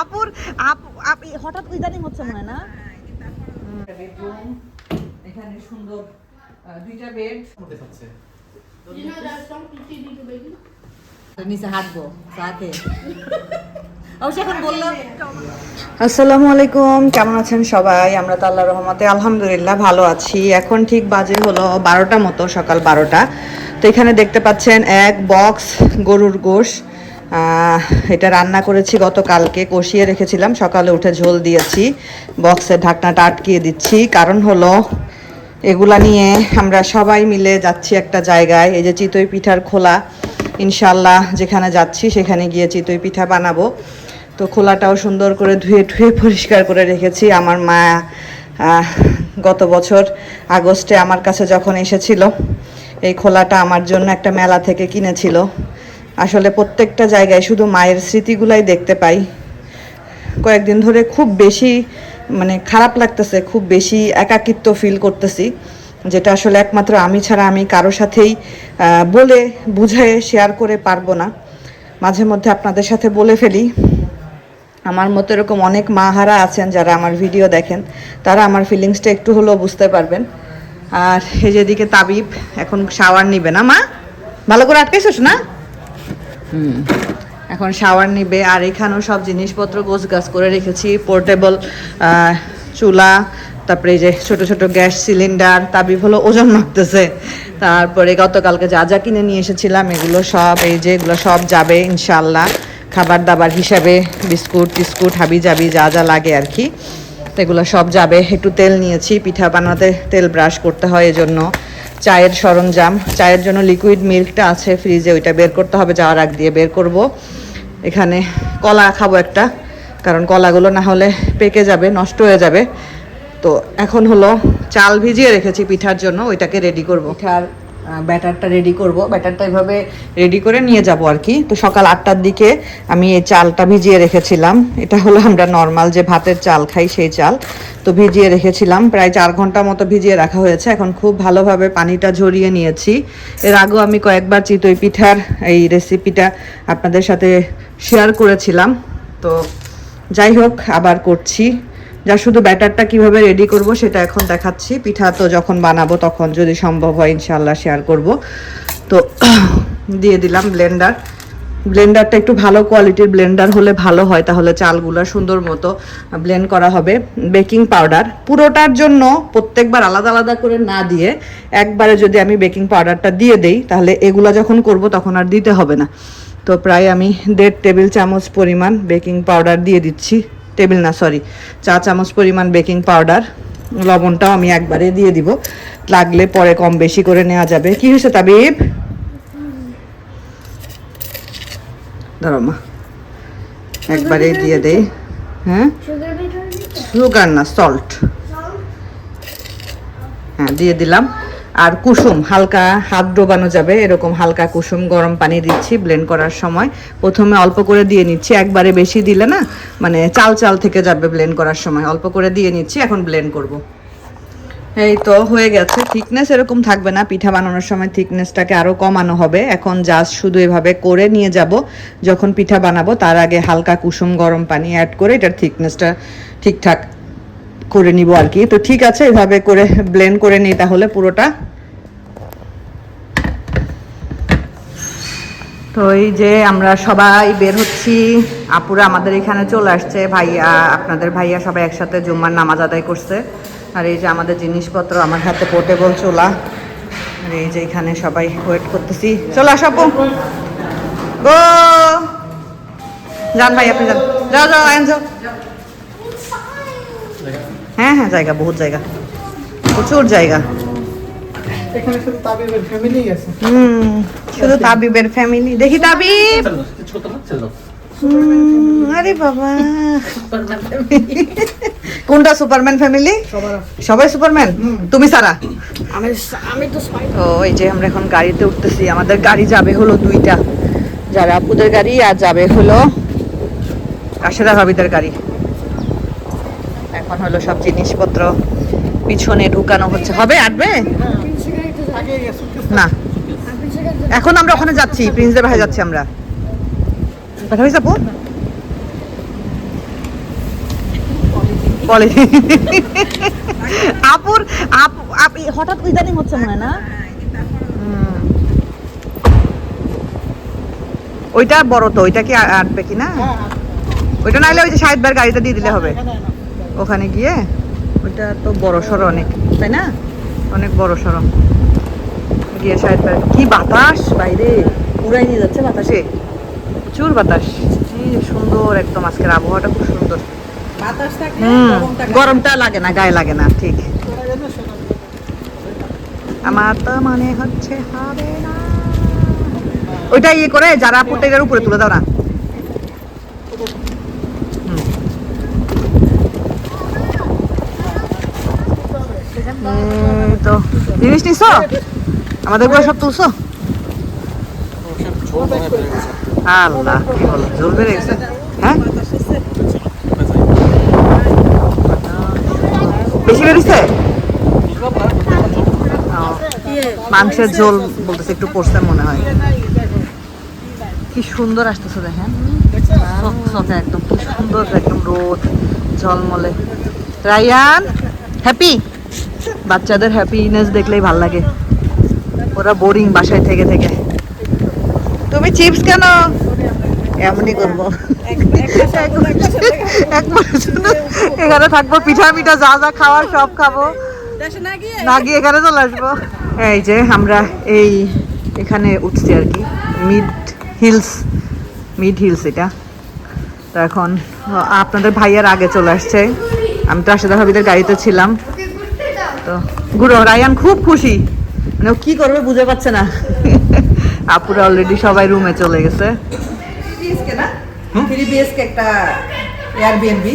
আপুর আপু হঠাৎ ইদানিং হচ্ছে মনে হয় না? বেডরুম এখানে সুন্দর দুইটা বেড? নিচে হাঁটবো সাথে। আসসালামু আলাইকুম কেমন আছেন সবাই? আমরা তো আল্লাহ রহমতে আলহামদুলিল্লাহ ভালো আছি। এখন ঠিক বাজে হলো বারোটা মতো সকাল বারোটা। তো এখানে দেখতে পাচ্ছেন এক বক্স গরুর গোশ। এটা রান্না করেছি গতকালকে, কষিয়ে রেখেছিলাম, সকালে উঠে ঝোল দিয়েছি, বক্সের ঢাকনাটা আটকিয়ে দিচ্ছি। কারণ হলো, এগুলা নিয়ে আমরা সবাই মিলে যাচ্ছি একটা জায়গায়, এই যে চিতই পিঠার খোলা ইনশাল্লাহ যেখানে যাচ্ছি সেখানে গিয়ে চিতই পিঠা বানাবো। তো খোলাটাও সুন্দর করে ধুয়ে ধুয়ে পরিষ্কার করে রেখেছি। আমার মা গত বছর আগস্টে আমার কাছে যখন এসেছিল, এই খোলাটা আমার জন্য একটা মেলা থেকে কিনেছিল। আসলে প্রত্যেকটা জায়গায় শুধু মায়ের স্মৃতিগুলাই দেখতে পাই। কয়েকদিন ধরে খুব বেশি মানে খারাপ লাগতেছে, খুব বেশি একাকিত্ব ফিল করতেছি, যেটা আসলে একমাত্র আমি ছাড়া আমি কারও সাথেই বলে, বুঝায় শেয়ার করে পারব না। মাঝে মধ্যে আপনাদের সাথে বলে ফেলি, আমার মতো এরকম অনেক মাহারা আছেন যারা আমার ভিডিও দেখেন, তারা আমার ফিলিংসটা একটু হলেও বুঝতে পারবেন। আর এই যেদিকে তাবিব, এখন শাওয়ার নিবে না মা? ভালো করে আটকাইছিস না? এখন শাওয়ার নিবে, আর এখানেও সব জিনিসপত্র গোছ গাছ করে রেখেছি। পোর্টেবল চুলা, তারপরে যে ছোট ছোট গ্যাস সিলিন্ডার, তাবিব হলো ওজন মাপতেছে। তারপরে গতকালকে যা যা কিনে নিয়ে এসেছিলাম, এগুলো সব, এই যে এগুলো সব যাবে ইনশাল্লাহ খাবার দাবার হিসাবে বিস্কুট, টিস্কুট হাবি জাবি যা যা লাগে আর কি। তো এগুলো সব যাবে। একটু তেল নিয়েছি, পিঠা বানাতে তেল ব্রাশ করতে হয় এজন্য। চায়ের সরঞ্জাম, চায়ের জন্য লিকুইড মিল্কটা আছে ফ্রিজে ওইটা বের করতে হবে, যাওয়ার আগ দিয়ে বের করব। এখানে কলা খাব একটা, কারণ কলাগুলো না হলে পেকে যাবে, নষ্ট হয়ে যাবে। তো এখন হলো চাল ভিজিয়ে রেখেছি পিঠার জন্য, ওইটাকে রেডি করব। পিঠার ব্যাটারটা রেডি করব। ব্যাটারটা এভাবে রেডি করে নিয়ে যাব আর কি। তো সকাল আটটার দিকে আমি এই চালটা ভিজিয়ে রেখেছিলাম। এটা হলো আমরা নর্মাল যে ভাতের চাল খাই সেই চাল। তো ভিজিয়ে রেখেছিলাম। প্রায় চার ঘণ্টা মতো ভিজিয়ে রাখা হয়েছে। এখন খুব ভালোভাবে পানিটা ঝরিয়ে নিয়েছি। এর আগেও আমি কয়েকবার চিতই পিঠার এই রেসিপিটা আপনাদের সাথে শেয়ার করেছিলাম। তো যাই হোক, আবার করছি। যা শুধু ব্যাটারটা কীভাবে রেডি করব সেটা এখন দেখাচ্ছি। পিঠা তো যখন বানাবো তখন যদি সম্ভব হয় ইনশাল্লাহ শেয়ার করব। তো দিয়ে দিলাম ব্লেন্ডার ব্লেন্ডারটা একটু ভালো কোয়ালিটির ব্লেন্ডার হলে ভালো হয়, তাহলে চালগুলো সুন্দর মতো ব্লেন্ড করা হবে। বেকিং পাউডার পুরোটার জন্য প্রত্যেকবার আলাদা আলাদা করে না দিয়ে একবারে যদি আমি বেকিং পাউডারটা দিয়ে দেই, তাহলে এগুলো যখন করব তখন আর দিতে হবে না। তো প্রায় আমি দেড় টেবিল চামচ পরিমাণ বেকিং পাউডার দিয়ে দিচ্ছি। টেবিল না সরি চা চামচ পরিমাণ বেকিং পাউডার লবণটাও আমি একবারে দিয়ে দিব। লাগলে পরে কম বেশি করে নেওয়া যাবে। কি হয়েছে তাবিব? ধরো মা একবারে দিয়ে দেই। হ্যাঁ? সুগার না সল্ট হ্যাঁ দিয়ে দিলাম। আর কুসুম, হালকা হাত ডোবানো যাবে, এরকম হালকা কুসুম গরম পানি দিচ্ছি ব্লেন্ড করার সময়। প্রথমে অল্প করে দিয়ে নিচ্ছি, একবারে বেশি দিলে না মানে চাল চাল থেকে যাবে ব্লেন্ড করার সময়। অল্প করে দিয়ে নিচ্ছি, এখন ব্লেন্ড করব। এই তো হয়ে গেছে। থিকনেস এরকম থাকবে না, পিঠা বানানোর সময় থিকনেসটাকে আরও কমানো হবে। এখন জাস্ট শুধু এভাবে করে নিয়ে যাব। যখন পিঠা বানাবো, তার আগে হালকা কুসুম গরম পানি অ্যাড করে, এটার থিকনেসটা ঠিকঠাক করে নিব আর কি। তো ঠিক আছে, এভাবে করে ব্লেন্ড করে নিই তাহলে পুরোটা। তো এই যে আমরা সবাই বের হচ্ছি। আপুরা আমাদের এখানে চলে আসছে। ভাইয়া, আপনাদের ভাইয়া সবাই একসাথে জুম্মার নামাজ আদায় করছে। আর এই যে আমাদের জিনিসপত্র, আমার হাতে পোর্টেবল চোলা। আর এই যে এখানে সবাই ওয়েট করতেছি। চলে আসো আপু। গো! যান ভাই, আপনি যান। যাও যাও আইন যাও। হ্যাঁ হ্যাঁ জায়গা বহুত জায়গা। প্রচুর জায়গা। এখানে শুধু তাবিবের ফ্যামিলি আছে। হুম শুধু তাবিবের ফ্যামিলি দেখি তাবিব! হুম, আরে বাবা। কোনটা সুপারম্যান ফ্যামিলি সবাই সুপারম্যান তুমি সারা? আমি আমি তো এই যে আমরা এখন গাড়িতে উঠতেছি আমাদের গাড়ি যাবে হলো দুইটা। যারা আপুদের গাড়ি আর যাবে হলো কাশেদা ভাবিদের গাড়ি। এখন হলো সব জিনিসপত্র পিছনে ঢুকানো হচ্ছে। হবে আটবে? না। এখন আমরা ওখানে যাচ্ছি প্রিন্সদের বাসায় যাচ্ছি আমরা। আপুর আপু আপ- হঠাৎ ইদানিং হচ্ছে মনে না? ওইটা বড় তো ওইটা কি আটবে কি না হ্যাঁ। ওইটা নাইলে ওই যে সাহেব গাড়িতে দিয়ে দিলে হবে। না। ওখানে গিয়ে ওইটা তো বড় সড়ো অনেক তাই না? অনেক বড় সড়ো। গিয়ে সাহেব ভাই কি বাতাস? বাইরে উড়াই নিয়ে যাচ্ছে বাতাসে। প্রচুর বাতাস। কি সুন্দর একদম আজকের আবহাওয়াটা খুব সুন্দর। গরমটা লাগে। না গায়ে লাগে না ঠিক। আমার তো মনে হচ্ছে হবে না। ওইটা ইয়ে করে যারা পুটের উপরে তুলে দাও না। তো, জিনিস নিছো? আমাদেরগুলো সব তুলছো? আল্লাহ, কি বলো? বেড়ে গেছে? হ্যাঁ? বেশি মাংসের ঝোল বলতেছে, একটু পড়ছে মনে হয়। কি সুন্দর আসতেছে, দেখেন। একদম, কি সুন্দর একদম রোদ, ঝলমলে। রায়ান হ্যাপি বাচ্চাদের হ্যাপিনেস দেখলেই ভালো লাগে। ওরা বোরিং বাসায় থেকে থেকে। তুমি চিপস কেন? এমনই করব। এখানে থাকব, পিঠা মিঠা যা যা খাওয়ার সব খাব। না গিয়ে এখানে চলে আসব। এই যে আমরা এই এখানে উঠছি আর কি মিড হিলস মিড হিলস এটা। তো এখন, আপনাদের ভাইয়ার আগে চলে আসছে। আমি তো আশাদা ভাবিদের গাড়িতে ছিলাম। তো। ঘুরো রায়ান খুব খুশি। মানে কি করবে বুঝে পাচ্ছে না। আপুরা অলরেডি সবাই রুমে চলে গেছে। একটা এয়ারবিএনবি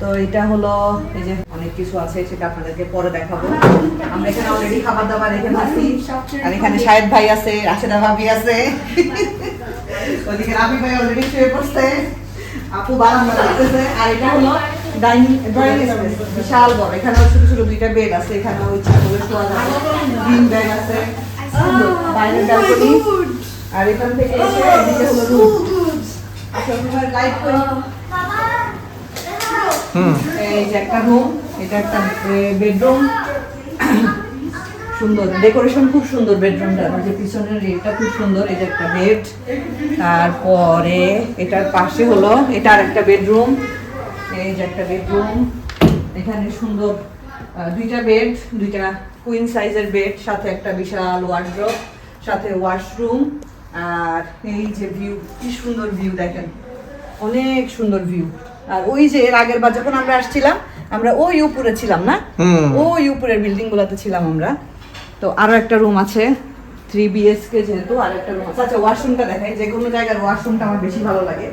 তো এটা হলো এই যে অনেক কিছু আছে সেটা আপনাদেরকে পরে দেখাবো। আমরা এখানে অলরেডি খাবার দাবার রেখে আছি। আর এখানে শাহেদ ভাই আছে রাশেদা ভাবি আছে। ওদিকে রাবি ভাই অলরেডি শুয়ে পড়ছে। আপু বারান্দা লাগতেছে আর এটা হলো ডাইনিং ড্রয়িং বিশাল বড়। এখানে ছোট ছোট দুইটা বেড আছে এখানে ওই করে শোয়া যাবে গ্রিন ব্যাগ আছে। বাইরের ব্যালকনি আর এখান থেকে এসে এদিকে হলো রুম আচ্ছা লাইট করি। এই যে একটা রুম এটা একটা বেডরুম সুন্দর। ডেকোরেশন খুব সুন্দর বেডরুমটা যে পিছনের এটা খুব সুন্দর। এটা একটা বেড তারপরে এটার পাশে হলো এটা আর একটা বেডরুম এই যে একটা বেডরুম এখানে সুন্দর দুইটা বেড দুইটা কুইন সাইজের বেড সাথে একটা বিশাল ওয়ার্ড্রপ সাথে ওয়াশরুম আর এই যে ভিউ কি সুন্দর ভিউ দেখেন। অনেক সুন্দর ভিউ আর ওই যে এর আগের বার যখন আমরা আসছিলাম আমরা ওই উপরে ছিলাম না? ওই উপরের বিল্ডিং গুলোতে ছিলাম আমরা। তো আরও একটা রুম আছে থ্রি বিএসকে যেহেতু আর একটা রুম আছে। আচ্ছা ওয়াশরুমটা দেখাই যে কোনো জায়গার ওয়াশরুমটা আমার বেশি ভালো লাগে।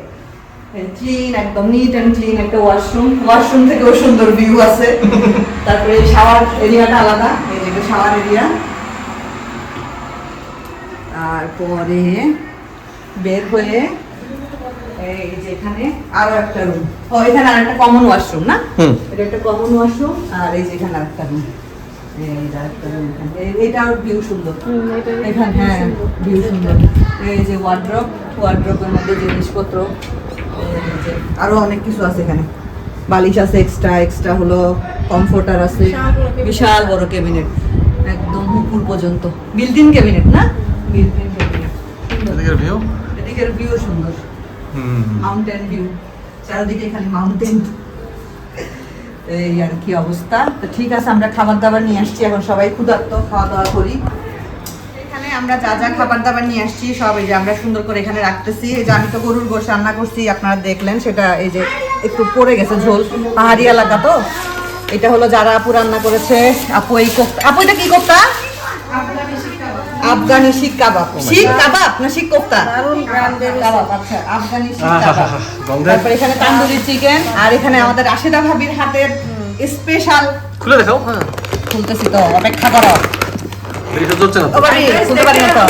ক্লিন একদম নিট অ্যান্ড ক্লিন একটা ওয়াশরুম ওয়াশরুম থেকেও সুন্দর ভিউ আছে। তারপরে শাওয়ার এরিয়াটা আলাদা। এই যে শাওয়ার এরিয়া তারপরে বের হয়ে এই যে এখানে আরও একটা রুম ও এখানে আর একটা কমন ওয়াশরুম না এটা একটা কমন ওয়াশরুম আর এই যে এখানে আরেকটা রুম এই যে আরেকটা room এখানে। এই- এটাও ভিউ সুন্দর। এখানে হ্যাঁ ভিউ সুন্দর। এই যে ওয়ার্ড্রপ ওয়ার্ড্রপের মধ্যে জিনিসপত্র। আরও অনেক কিছু আছে এখানে। বালিশ আছে এক্সট্রা এক্সট্রা হলো কমফোর্টার আছে। বিশাল বড় ক্যাবিনেট একদম উপর পর্যন্ত। বিল্ডিং ক্যাবিনেট না? বিল্ডিং ক্যাবিনেট এদিকের ভিউ এদিকের ভিউ সুন্দর। মাউন্টেন ভিউ চারিদিকে খালি মাউন্টেন এই আর কি অবস্থা। তো ঠিক আছে আমরা খাবার দাবার নিয়ে আসছি। এখন সবাই ক্ষুধার্ত খাওয়া দাওয়া করি। আমরা যা যা খাবার দাবার নিয়ে আসছি সব এই যে আমরা সুন্দর করে এখানে রাখতেছি। এই যে আমি তো গরুর গোশ রান্না করছি আপনারা দেখলেন সেটা এই যে একটু পড়ে গেছে ঝোল। পাহাড়ি এলাকা তো? এটা হলো যারা আপু রান্না করেছে। আপু এই কোপ্তা আপু এটা কি কোপ্তা আফগানি শিক কাবাব। শিক কাবাব। না শিক কোপ্তা কাবাব আচ্ছা আফগানি শিক কাবাব। তারপর এখানে তান্দুরি চিকেন আর এখানে আমাদের রাশিদা ভাবির হাতের স্পেশাল খুলে দেখাও। হ্যাঁ খুলতেছি তো অপেক্ষা করো। এটা চলছে না ও পারি না তো?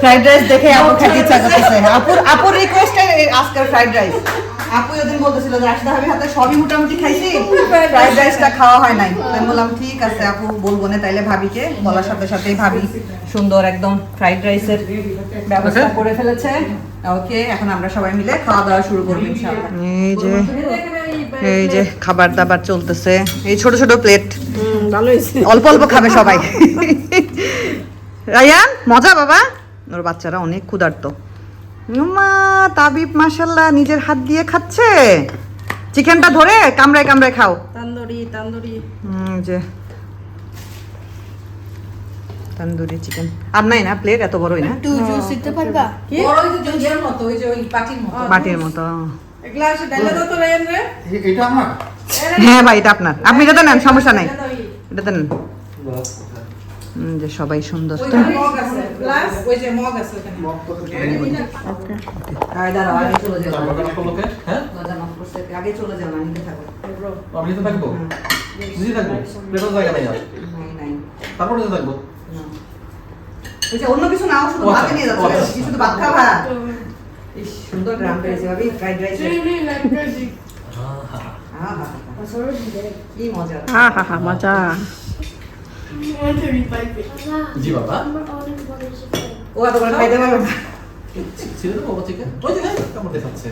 ফ্রাইড রাইস দেখে আপু খেতে ইচ্ছা করতেছে। আপুর আপুর রিকোয়েস্টে আজকের ফ্রাইড রাইস আপু ওদিন বলতেছিল যে রাশিদা ভাবির হাতে সবই মোটামুটি খাইছি। ফ্রাইড রাইসটা খাওয়া হয় নাই। আমি বললাম ঠিক আছে আপু বলব না তাইলে ভাবিকে। বলার সাথে সাথেই ভাবি সুন্দর একদম ফ্রাইড রাইসের ব্যবস্থা করে ফেলেছে। ওকে এখন আমরা সবাই মিলে খাওয়া দাওয়া শুরু করব ইনশাআল্লাহ। এই যে এই যে খাবার দাবার চলতেছে। এই ছোট ছোট প্লেট অল্প অল্প খাবে সবাই। রায়ান মজা বাবা। ওর বাচ্চারা অনেক ক্ষুধার্ত। মা তাবিব মাশাল্লাহ নিজের হাত দিয়ে খাচ্ছে। চিকেনটা ধরে কামড়ায় কামড়ায় খাও। তান্দুরি তান্দুরি। হুম, যে। তন্দুরি চিকেন। আর নাই না প্লেট এত বড়ই না। একটু জুস দিতে পারবা? বাটির মতো এগুলা এসে ডাইলে দাও তো রে এটা আমার? হ্যাঁ ভাই এটা আপনার। আপনি এটাতে নেন সমস্যা নাই। হুম, যে সবাই সুন্দর তো। মগ আছে প্লাস ওই যে মগ আছে ওখানে হ্যাঁ? অন্য কিছু নাও শুধু আচ্ছা, নিয়ে আচ্ছা। শুধু ভাত খাবা। সুন্দর গ্রাম পেয়েছে ভাবি ফ্রাইড রাইস মজা. জি বাবা। ও এত করে খাইতে পারবে না বাবা ওই যে কামড় দেখাচ্ছে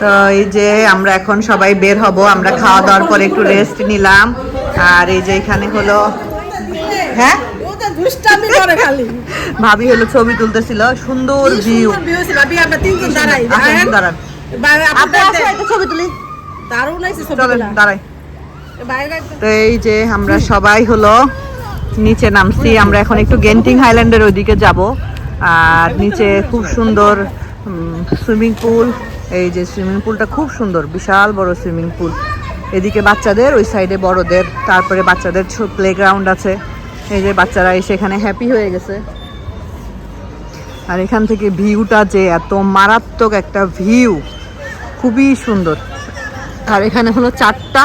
তো এই যে আমরা এখন সবাই বের হব আমরা খাওয়া দাওয়ার পরে একটু রেস্ট নিলাম। আর এই যে এখানে হলো হ্যাঁ? ও তো দুষ্টামি করে খালি। ভাবি হলো ছবি তুলতেছিল সুন্দর ভিউ দাঁড়ান। ছবি তুলি। দারুণ দাঁড়াই। তো এই যে আমরা সবাই হলো নিচে নামছি আমরা এখন একটু গেন্টিং হাইল্যান্ডের ওইদিকে যাব। আর নিচে খুব সুন্দর সুইমিং পুল। এই যে সুইমিং পুলটা খুব সুন্দর বিশাল বড় সুইমিং পুল। এদিকে বাচ্চাদের ওই সাইডে বড়দের তারপরে বাচ্চাদের প্লে গ্রাউন্ড আছে। এই যে বাচ্চারা এসে এখানে হ্যাপি হয়ে গেছে। আর এখান থেকে ভিউটা যে এত মারাত্মক একটা ভিউ খুবই সুন্দর। আর এখানে হলো চারটা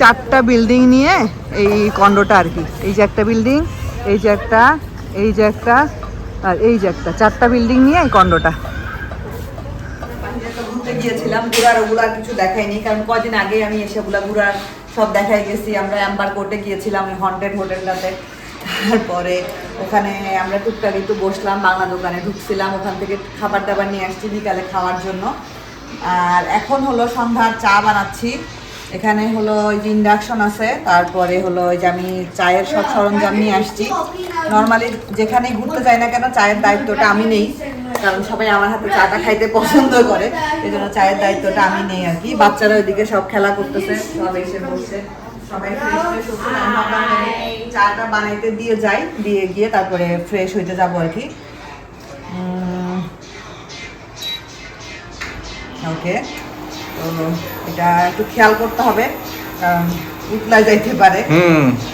চারটা বিল্ডিং নিয়ে এই কন্ডোটা আর কি। এই যে একটা বিল্ডিং এই যে একটা, এই যে একটা, আর এই যে একটা। চারটা বিল্ডিং নিয়ে এই কন্ডোটা ঘুরতে গিয়েছিলাম, ঘুরার ওগুলো আর কিছু দেখাইনি কারণ কদিন আগে আমি এসে ওগুলা ঘুরার সব দেখাই গেছি। আমরা অ্যাম্বার কোর্টে গিয়েছিলাম, ওই হন্টেড হোটেলটাতে তারপরে ওখানে আমরা টুকটাক একটু বসলাম, বাংলা দোকানে ঢুকছিলাম, ওখান থেকে খাবার দাবার নিয়ে আসছি বিকালে খাওয়ার জন্য। আর এখন হলো সন্ধ্যার চা বানাচ্ছি। এখানে হলো ওই যে ইন্ডাকশন আছে, তারপরে হলো ওই যে আমি চায়ের সব সরঞ্জাম নিয়ে আসছি। নর্মালি যেখানে ঘুরতে যাই না কেন, চায়ের দায়িত্বটা আমি নেই। কারণ সবাই আমার হাতে চাটা খাইতে পছন্দ করে। এই জন্য চায়ের দায়িত্বটা আমি নেই আর কি। বাচ্চারা ওইদিকে সব খেলা করতেছে সব এসে বসছে সবাই ফ্রেশ ফ্রেশ চাটা বানাইতে দিয়ে যাই দিয়ে গিয়ে তারপরে ফ্রেশ হইতে যাব আর কি। ওকে তো এটা একটু খেয়াল করতে হবে উতলা যাইতে পারে।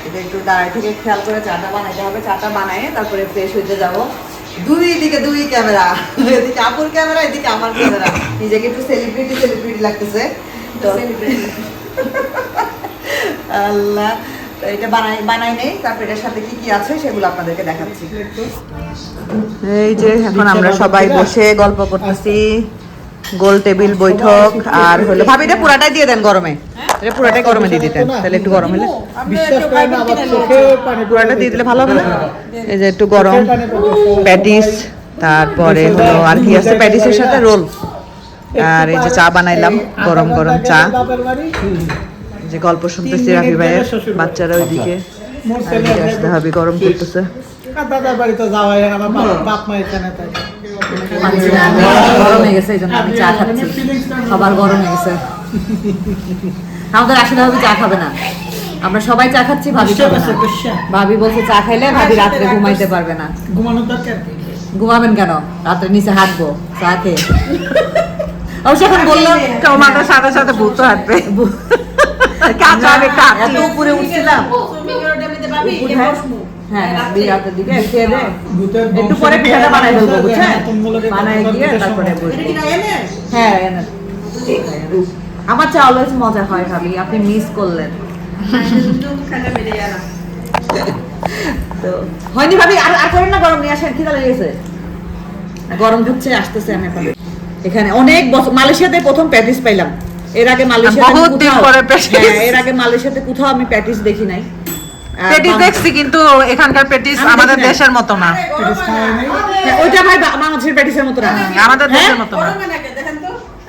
এটা একটু দাঁড়ায় থেকে খেয়াল করে চাটা বানাইতে হবে। চাটা বানায় তারপরে ফ্রেশ হইতে যাব। দুই দিকে দুই ক্যামেরা। এদিকে আপুর ক্যামেরা এদিকে আমার ক্যামেরা। নিজেকে একটু সেলিব্রিটি সেলিব্রিটি লাগতেছে। তো আল্লাহ। এটা বানাই বানাই নেই। তারপর এটার সাথে কি কি আছে সেগুলো আপনাদেরকে দেখাচ্ছি। এই যে এখন আমরা সবাই বসে গল্প করতেছি। গোল টেবিল বৈঠক আর হলো। ভাবি এটা পুরাটাই দিয়ে দেন গরমে। এটা পুরাটাই গরমে দিয়ে দিতেন। তাহলে একটু গরম হলে বিশ্বাস করে না আবার চোখে পানি পুরাটা দিয়ে দিলে ভালো হবে না? এই যে একটু গরম। প্যাটিস তারপরে হলো আর কি আছে? প্যাটিসের সাথে রোল। আর এই যে চা বানাইলাম গরম গরম চা। এই যে গল্প শুনতেছি রাফি ভাইয়ের বাচ্চারা ওইদিকে। মোর আর আসতে হবে গরম করতেছে। দাদার বাড়ি তো যাওয়া হয় আমার বাপ মা এখানে তাই গরম হয়ে গেছে এই জন্য আমি চা খাচ্ছি সবার গরম হয়ে গেছে আমাদের আসলে ভাবি চা খাবে না আমরা সবাই চা খাচ্ছি ভাবি খাবে না ভাবি বলছে চা খাইলে ভাবি রাত্রে ঘুমাইতে পারবে না। ঘুমানোর দরকার ঘুমাবেন কেন রাত্রে নিচে হাঁটবো চা খেয়ে অবশ্য এখন বললাম টমাটোর সাথে সাথে ভূত হাঁটবে কাঁচা আমি এত উপরে উঠছিলাম। হ্যাঁ, হ্যাঁ হ্যাঁ বিরাতের দিকে খেয়ে দে। একটু পরে পিঠাটা বানাই ফেলব বুঝছেন? বানাই কতবার তারপরে হ্যাঁ এনে। ঠিক আছে। আমার চা অলওয়েজ মজা হয় ভাবি। আপনি মিস করলেন। তো হয়নি ভাবি আর আর করেন না গরম নিয়ে আসেন। খিদা লেগেছে? গরম ঢুকছে আসতেছে আমি এখন। এখানে অনেক বছর মালয়েশিয়াতে প্রথম প্যাটিস পাইলাম। এর আগে মালয়েশিয়াতে এর আগে মালয়েশিয়াতে কোথাও আমি প্যাটিস দেখি নাই। পেটিস দেখছি কিন্তু এখানকার পেটিস আমাদের দেশের মতো না। হ্যাঁ, ওইটা ভাই বাংলাদেশের প্যাটিসের মতো না। আমাদের দেশের হ্যাঁ? মতো না।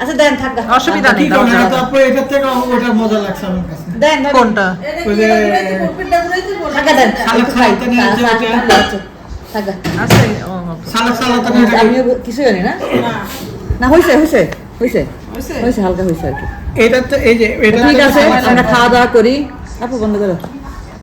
আচ্ছা দেন থাক অসুবিধা নেই থেকে ওটা মজা লাগছে আমার কাছে। দেন। কোনটা? ওই যে থাকা দেন থাকা আছে ও, তো এটা কিছু জানি না। না হয়েছে হয়েছে হয়েছে হয়েছে হালকা হয়েছে আর কি। এটা তো এই যে এটা ঠিক আছে আমরা খাওয়া দাওয়া করি। আপু বন্ধ করো।